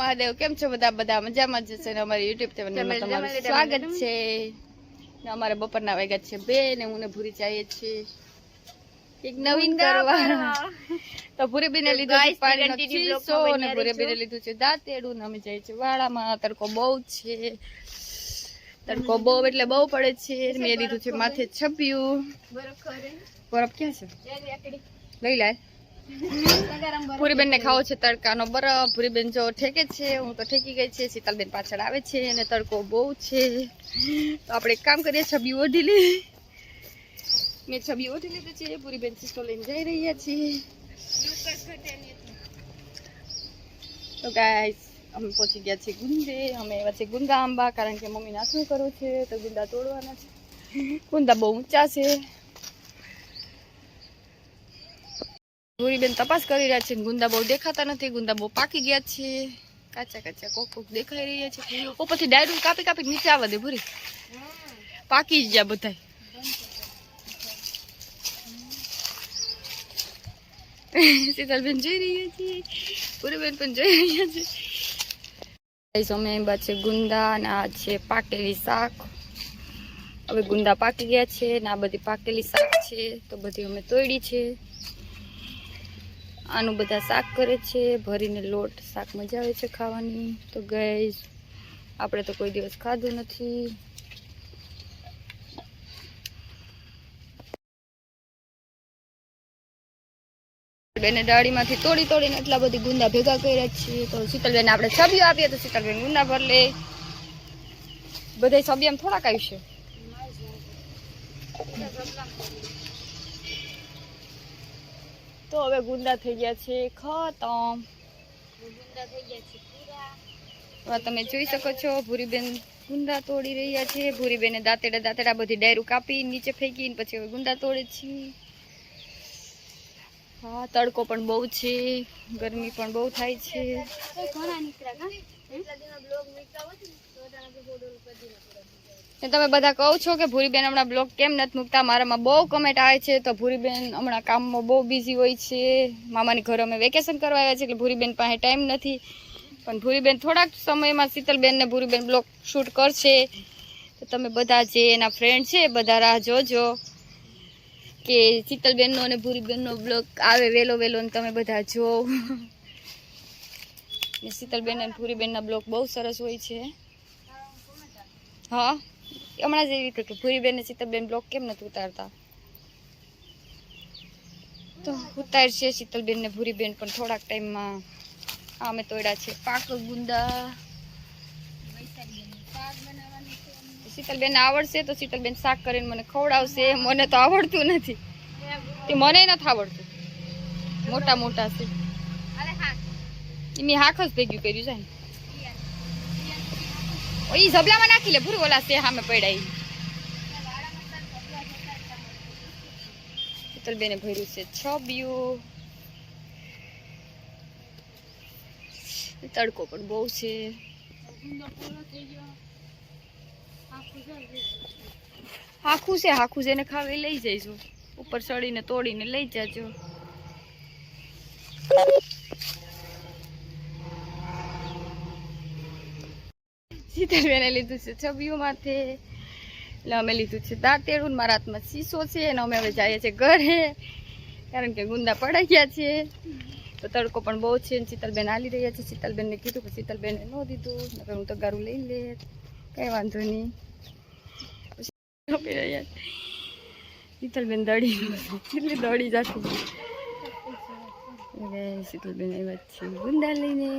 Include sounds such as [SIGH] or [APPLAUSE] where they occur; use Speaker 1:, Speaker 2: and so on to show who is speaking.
Speaker 1: મહાદેવ કેમ છો બધા? બધા મજામાં જ છે ને અમારી યુટ્યુબ ચેનલમાં તમારું સ્વાગત છે. ને અમારે બપોરના વાગ્યા છે બે ને હું ને ભૂરી જઈએ છીએ. એક નવીન કરવા. [LAUGHS] તો ભૂરી લીધું છે પાણીનો ચીસો ને ભૂરી લીધું છે દાંતેડું ને અમે જઈએ છીએ વાડામાં. તડકો બહુ છે. તડકો બહુ એટલે બહુ પડે છે. મેં લીધું છે માથે છપ્યું બરફ ક્યાં છે? લઈ લાય ભૂરીબેન ને ખાવો છે તડકાનો બરફ. ભૂરીબેન જો ઠેકે છે, હું તો ઠેકી ગઈ છે. શીતલબેન પાછળ આવે છે અને તડકો બહુ છે. તો આપણે કામ કરીએ છબી ઓઢી લે મેં છબી ઓઢી લીધી છે. ભૂરીબેન શીશો લઈને જઈ રહ્યા છીએ તો ગાય અમે પહોંચી ગયા છીએ ગુંદે. અમે એવા છે ગુંદા આંબા, કારણ કે મમ્મી નાસ્તું કરવું છે. તો ગુંદા તોડવાના છે. ગુંદા બહુ ઊંચા છે. ભૂરીબેન તપાસ કરી રહ્યા છે. ગુંદા બહુ દેખાતા નથી. ગુંદા બહુ પાકી ગયા છે. કાચા કાચા કોક કોક દેખાઈ રહ્યા છે. ઉપરથી ડાયરું કાપી કાપી નીચે આવવા દે ભૂરી. પાકી જ ગયા બધા શીતલબેન જોઈ રહ્યા છીએ ભૂરીબેન પણ જોઈ રહ્યા છે. અમે બા ગુંદા અને છે પાકેલી શાક. હવે ગુંદા પાકી ગયા છે ને આ બધી પાકેલી શાક છે. તો બધી અમે તોડી છે. આનું બધા શાક કરે છે, ભરીને લોટ શાક મજા આવે છે ખાવાની. તો ગઈશ આપણે તો કોઈ દિવસ ખાધું નથી. બેને ડાળીમાંથી તોડી તોડીને એટલા બધી ગુંદા ભેગા કર્યા છીએ. તો શીતલબેન આપણે છબીઓ આપીએ તો શીતલબેન ગુંદા ભર બધા છબી એમ થોડાક આવશે તો હવે ગુંદા થઈ ગયા છે ખતમ. હવે તમે જોઈ શકો છો ભૂરીબેન ગુંદા તોડી રહ્યા છે. ભૂરીબેને દાંતેડા દાંતેડા બધી ડાયરું કાપી નીચે ફેંકીને પછી હવે ગુંદા તોડે છે. હા તડકો પણ બહુ છે ગરમી પણ બહુ થાય છે. ને તમે બધા કહો છો કે ભૂરીબેન હમણાં બ્લોગ કેમ નથી મૂકતા? મારામાં બહુ કમેન્ટ આવે છે. તો ભૂરીબેન હમણાં કામમાં બહુ બિઝી હોય છે. મામાની ઘરે અમે વેકેશન કરવા આવ્યા છે એટલે ભૂરીબેન પાસે ટાઈમ નથી. પણ ભૂરીબેન થોડાક સમયમાં શીતલબેનને ભૂરીબેન બ્લોગ શૂટ કરશે. તો તમે બધા જે એના ફ્રેન્ડ છે, બધા રાહ જોજો કે શીતલબેનનો અને ભૂરીબેનનો બ્લોગ આવે વહેલો વહેલો તમે બધા જો. શીતલબેન અને ભૂરીબેનના બ્લોગ બહુ સરસ હોય છે. હા? હમણાં જ એવી કે ભૂરીબેન ને શીતલબેન બ્લોગ કેમ નથી ઉતારતા? તો ઉતારશે શીતલબેન ને ભૂરીબેન પણ થોડાક ટાઈમમાં અમે તોડ્યા છે. પાક ગુંદા. શીતલબેન આવડશે તો શીતલબેન શાક કરીને મને ખવડાવશે. મને તો આવડતું નથી. તે મને નથી આવડતું. મોટા મોટા છે એની હાખ જ ભેગ્યું કર્યું છે ને. ઓ ઝબલામાં નાખી લે, ભૂરું ઓલા છે સામે પડ્યા ઈ શીતલબેને ભર્યું છે છબિયું. તડકો પણ બહુ છે. હાખું છે, હાખું જેને ખાવી લઈ જઈશું. ઉપર ચડીને તોડીને લઈ જાજો. શીતલબેને લીધું છે છબીઓ માથે એટલે અમે લીધું છે દાંતેડું મારા હાથમાં શીશો છે અને અમે હવે જઈએ છીએ ઘરે. કારણ કે ગુંદા પડાઈ ગયા છે. તો તડકો પણ બહુ છે અને શીતલબેન હાલી રહ્યા છે. શીતલબેનને કીધું પણ શીતલબેને ન દીધું. નકર હું તો ગારું લઈ લે કઈ વાંધો નહીં. શીતલબેન દડી કેટલી દડી જતી શીતલબેન આવ્યા છે ગુંદા લઈને.